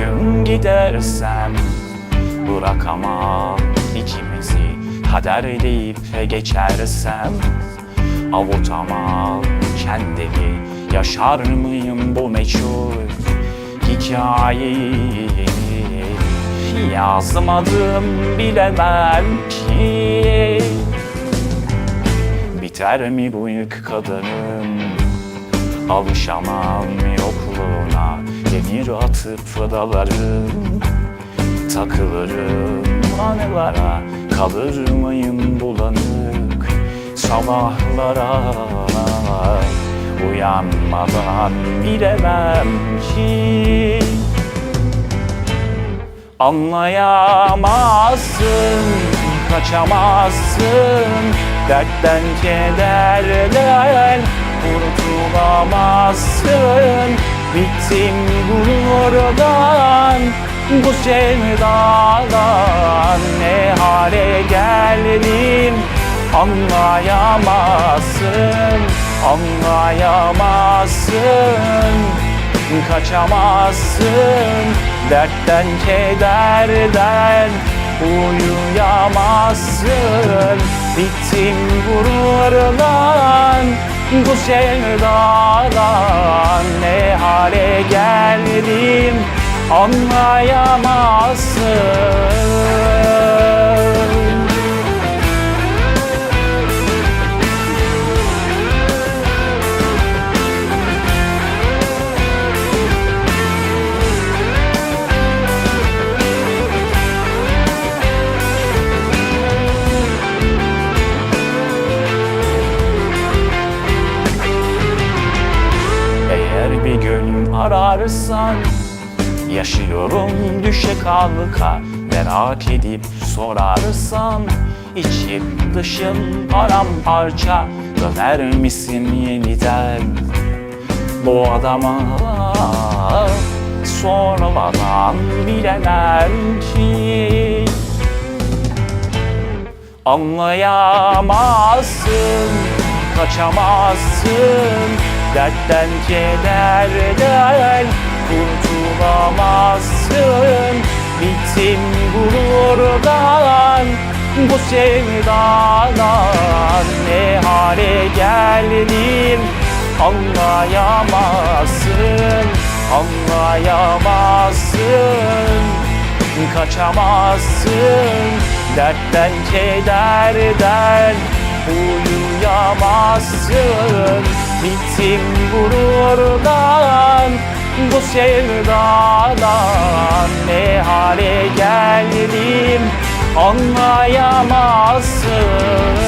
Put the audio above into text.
gün gidersem Bırakamam ikimizi Kader deyip geçersem Avutamam kendimi Yaşar mıyım bu meçhul hikayeyi? Yazmadım bilemem ki. Biter mi bu yük kadının? Alışamam yokluğuna Demir atıp dalarım Takılırım anılara Kalır mıyım bulanık Sabahlara. Uyanmadan bilemem ki Anlayamazsın, kaçamazsın. Dertten kederden kurtulamazsın Bittim gururdan, bu sevdadan. Ne hale geldim anlayamazsın Anlayamazsın. Kaçamazsın Dertten kederden uyuyamazsın. Bittim gururdan bu sevdadan hale geldim anlayamazsın Gün ararsan Yaşıyorum düşe kalka. Merak edip sorarsan içim dışım paramparça. Döner misin yeniden Bu adama? Sormadan bilemem ki. Anlayamazsın, kaçamazsın Dertten kederden kurtulamazsın. Bittim gururdan, bu sevdadan Ne hale geldim anlayamazsın Anlayamazsın. Kaçamazsın. Dertten kederden uyuyamazsın Bittim gururdan bu sevdadan Ne hale geldim anlayamazsın